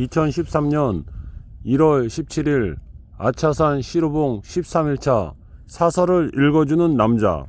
2013년 1월 17일 아차산 시루봉 13일차 사설을 읽어주는 남자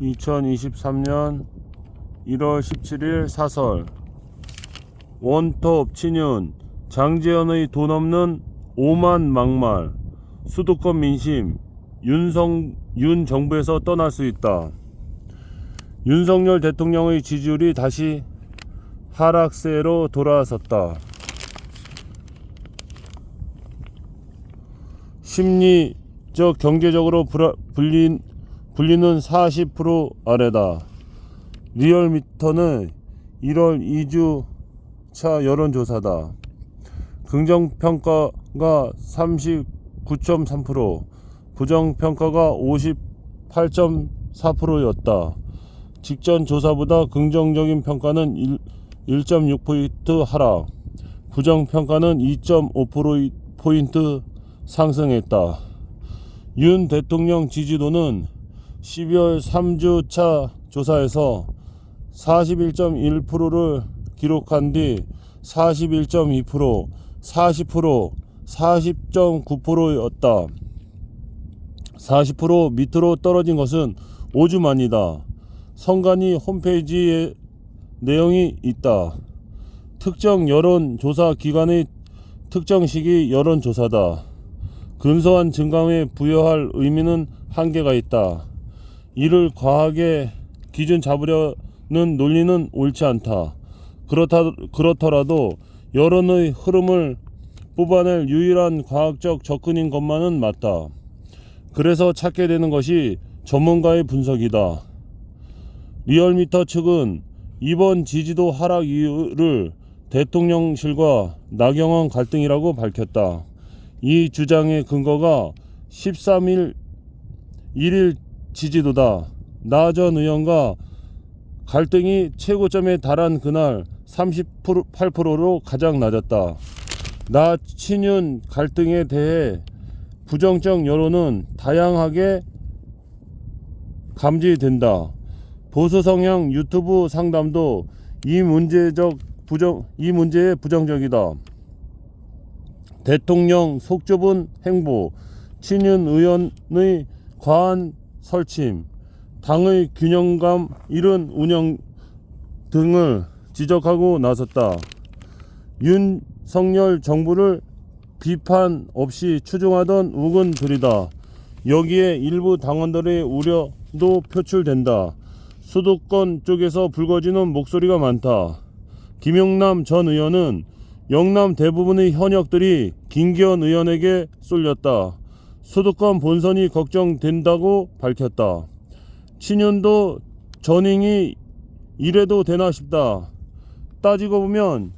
(2023년 1월 17일) 사설 원톱 친윤 장재현의 돈 없는 오만 막말 수도권 민심 윤성 윤 정부에서 떠날 수 있다. 윤석열 대통령의 지지율이 다시 하락세로 돌아섰다. 심리적 경제적으로 불린, 불리는 40% 아래다. 리얼미터는 1월 2주 차 여론조사다. 긍정평가가 39.3%, 부정평가가 58.4%였다. 직전 조사보다 긍정적인 평가는 1, 1.6포인트 하락, 부정평가는 2.5포인트 상승했다. 윤 대통령 지지도는 12월 3주차 조사에서 41.1%를 기록한 뒤 41.2%, 40%, 40.9%였다. 40% 밑으로 떨어진 것은 5주 만이다. 선관위 홈페이지에 내용이 있다. 특정 여론조사 기관의 특정 시기 여론조사다. 근소한 증감에 부여할 의미는 한계가 있다. 이를 과하게 기준 잡으려는 논리는 옳지 않다. 그렇다, 그렇더라도 여론의 흐름을 뽑아낼 유일한 과학적 접근인 것만은 맞다. 그래서 찾게 되는 것이 전문가의 분석이다. 리얼미터 측은 이번 지지도 하락 이유를 대통령실과 나경원 갈등이라고 밝혔다. 이 주장의 근거가 13일 1일 지지도다. 나 전 의원과 갈등이 최고점에 달한 그날 38%로 가장 낮았다. 나 친윤 갈등에 대해 부정적 여론은 다양하게 감지된다. 보수 성향 유튜브 상담도 이 문제적 부정 이 문제에 부정적이다. 대통령 속 좁은 행보, 친윤 의원의 과한 설침, 당의 균형감 잃은 운영 등을 지적하고 나섰다. 윤석열 정부를 비판 없이 추종하던 우군들이다. 여기에 일부 당원들의 우려도 표출된다. 수도권 쪽에서 불거지는 목소리가 많다. 김용남 전 의원은 영남 대부분의 현역들이 김기현 의원에게 쏠렸다. 수도권 본선이 걱정된다고 밝혔다. 친윤도 전행이 이래도 되나 싶다. 따지고 보면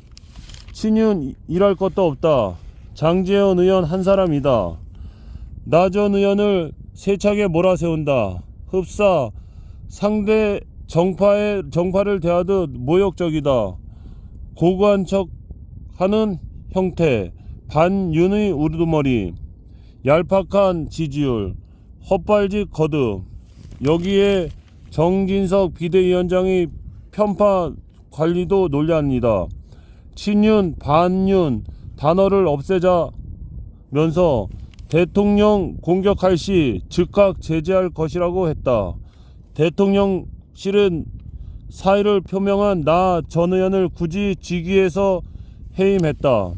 친윤 일할 것도 없다. 장재현 의원 한 사람이다. 나 전 의원을 세차게 몰아세운다. 흡사 상대 정파의 정파를 대하듯 모욕적이다. 고고한 척 하는 형태, 반윤의 우두머리, 얄팍한 지지율, 헛발질 거듭. 여기에 정진석 비대위원장의 편파 관리도 논리합니다. 친윤, 반윤 단어를 없애자면서 대통령 공격할 시 즉각 제재할 것이라고 했다. 대통령실은 사의를 표명한 나 전 의원을 굳이 직위해서 해임했다.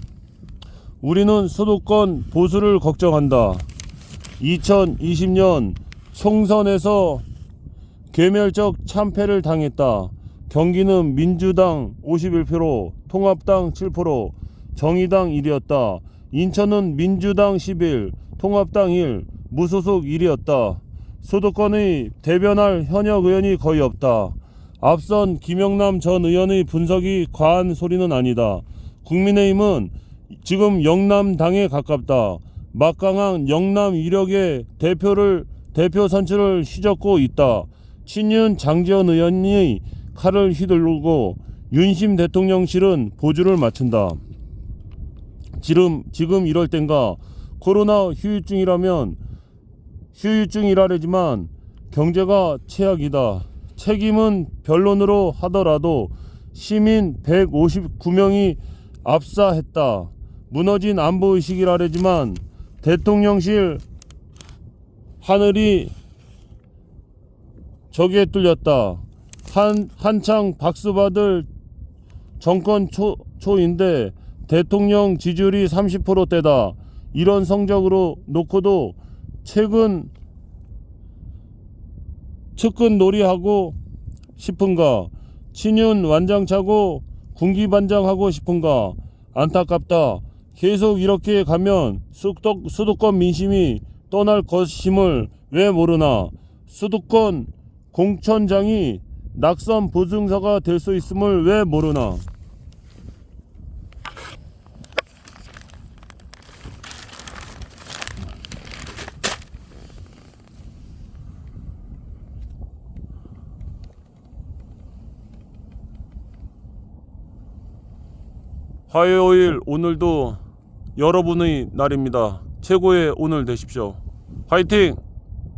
우리는 수도권 보수를 걱정한다. 2020년 총선에서 괴멸적 참패를 당했다. 경기는 민주당 51%, 통합당 7%, 정의당 1이었다. 인천은 민주당 11, 통합당 1, 무소속 1이었다. 수도권의 대변할 현역 의원이 거의 없다. 앞선 김영남 전 의원의 분석이 과한 소리는 아니다. 국민의힘은 지금 영남당에 가깝다. 막강한 영남 이력의 대표를 대표 선출을 휘젓고 있다. 친윤 장지원 의원이 칼을 휘두르고 윤심 대통령실은 보조를 맞춘다. 지금 지금 이럴 땐가 코로나 휴유증이라면 휴유증이라지만 경제가 최악이다. 책임은 변론으로 하더라도 시민 159명이 압사했다. 무너진 안보 의식이라지만 대통령실 하늘이 적에 뚫렸다. 한 한창 박수 받을 정권 초, 초인데 대통령 지지율이 30%대다. 이런 성적으로 놓고도 최근 측근 놀이하고 싶은가? 친윤 완장차고 군기반장하고 싶은가? 안타깝다. 계속 이렇게 가면 수도, 수도 권 민심이 떠날 것임을 왜 모르나? 수도권 공천장이 낙선 보증서가 될 수 있음을 왜 모르나? 화요일 오늘도 여러분의 날입니다. 최고의 오늘 되십시오. 화이팅!